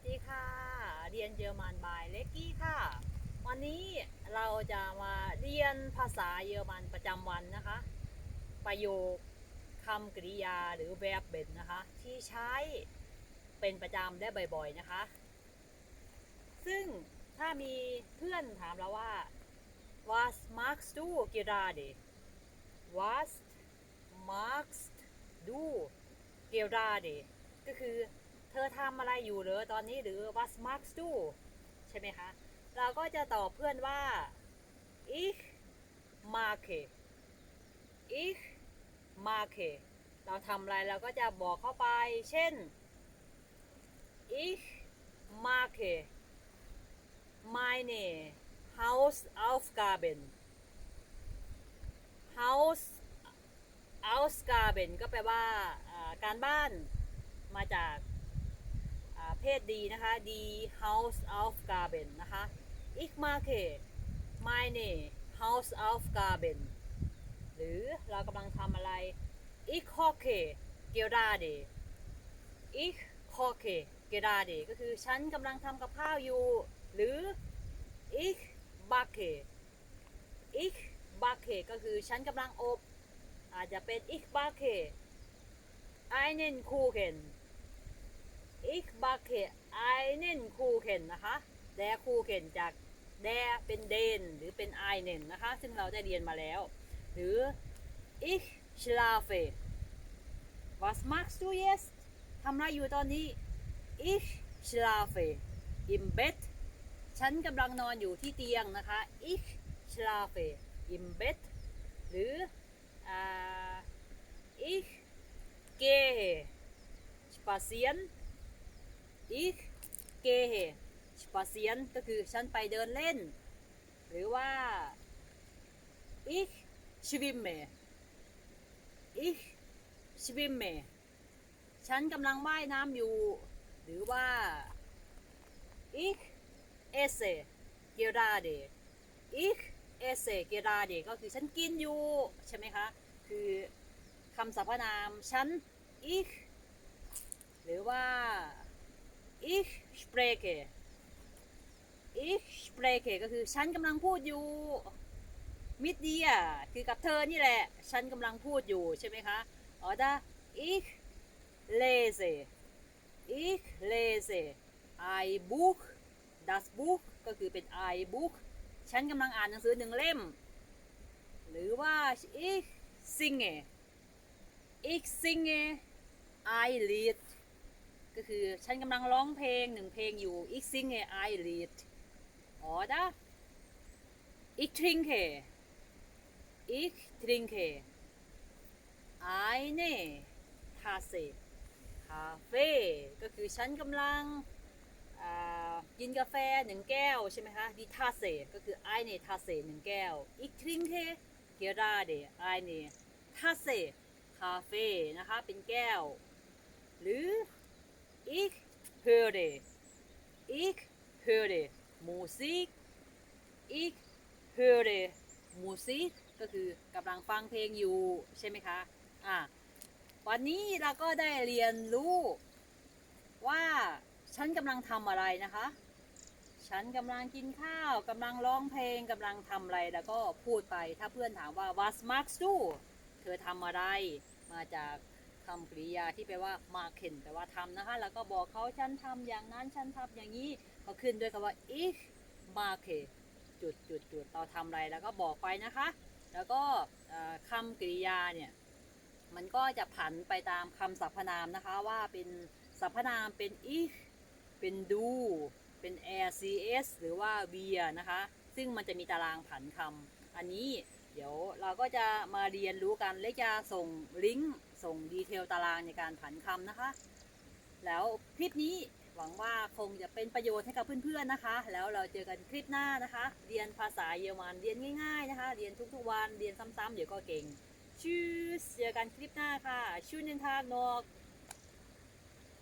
สดีค่ะ เรียนเยอรมันบายเล็กกี้ค่ะ วันนี้เราจะมาเรียนภาษาเยอรมันประจำวันนะคะ ประโยคคำกริยาหรือ verb เบนนะคะ ที่ใช้เป็นประจำได้บ่อยๆนะคะ ซึ่งถ้ามีเพื่อนถามเราว่า was magst du gerade was magst du gerade ก็คือ เธอทำอะไรอยู่หรือตอนนี้หรือ was magst du ใช่ไหมคะ เราก็จะตอบเพื่อนว่า ich mache ich mache เราทำอะไรเราก็จะบอกเข้าไป เช่น ich mache meine Hausaufgaben Haus Ausgaben ก็แปลว่าการบ้านมาจาก เพศดีนะคะ die Hausaufgaben นะคะ ich mache meine Hausaufgaben หรือเรากำลังทำอะไร ich koche gerade ich koche gerade ก็คือฉันกำลังทำกับข้าวอยู่ หรือ ich backe ich backe ก็คือฉันกำลังอบ อาจจะเป็น ich backe einen Kuchen ich backe einen Kuchen นะคะ der Kuchen จาก der เป็น den หรือเป็น einen นะคะ ซึ่งเราได้เรียนมาแล้ว หรือ ich schlafe was machst du jetzt ทำอะไรอยู่ตอนนี้ ich schlafe im Bett ฉันกำลังนอนอยู่ที่เตียงนะคะ ich schlafe im Bett หรืออ่า ich gehe spazieren ich gehe spazieren ก็คือฉันไปเดินเล่น หรือว่า ich schwimme ich schwimme ฉันกำลังว่ายน้ำอยู่ หรือว่า ich esse gerade ich esse gerade ก็คือฉันกินอยู่ ใช่ไหมคะ คือคำสรรพนามฉัน ich หรือว่า ich spreche ich spreche ก็คือฉันกำลังพูดอยู่มิดเดียคือกับเธอนี่แหละ ฉันกำลังพูดอยู่ใช่ไหมคะ oder ich lese ich lese ein Buch das Buch ก็คือเป็น ein Buch ฉันกำลังอ่านหนังสือหนึ่งเล่ม หรือว่า ich singe ich singe ein Lied ก็คือฉันกำลังร้องเพลงหนึ่งเพลงอยู่ ich singe ein Lied oder ich trinke ich trinke eine Tasse คาเฟ่ก็คือฉันกำลังอ่ากินกาแฟหนึ่งแก้วใช่ไหมคะดีทาเซก็คือไอเนทาเซหนึ่งแก้วอีกทริงเคเกราเดไอเนทาเซคาเฟ่นะคะเป็นแก้ว หรือ อีกเฮเรอีกเฮเรมูสิกอีกเฮเรมูสิกก็คือกำลังฟังเพลงอยู่ใช่ไหมคะอ่าวันนี้เราก็ได้เรียนรู้ว่าฉันกำลังทำอะไรนะคะ ฉันกำลังกินข้าวกำลังร้องเพลงกำลังทำอะไรแล้วก็พูดไปถ้าเพื่อนถามว่า was machst du เธอทำอะไรมาจาก คำกริยาที่แปลว่า machen แปลว่าทำนะคะ แล้วก็บอกเขาฉันทำอย่างนั้นฉันทำอย่างนี้เขาขึ้นด้วยคำว่า ich mache จุดจุดจุดเราทำอะไรแล้วก็บอกไปนะคะ แล้วก็เอ่อคำกริยาเนี่ยมันก็จะผันไปตามคำสรรพนามนะคะว่าเป็นสรรพนามเป็น ich เป็น du เป็น rcs หรือว่า wir นะคะ ซึ่งมันจะมีตารางผันคำอันนี้เดี๋ยวเราก็จะมาเรียนรู้กัน และจะส่งลิงก์ ส่งดีเทลตารางในการผันคำนะคะ แล้วคลิปนี้หวังว่าคงจะเป็นประโยชน์ให้กับเพื่อนๆนะคะ แล้วเราเจอกันคลิปหน้านะคะ เรียนภาษาเยอรมันเรียนง่ายๆนะคะ เรียนทุกๆวันเรียนซ้ำๆเดี๋ยวก็เก่งชื่อเจอกันคลิปหน้าค่ะ Schönen Tag noch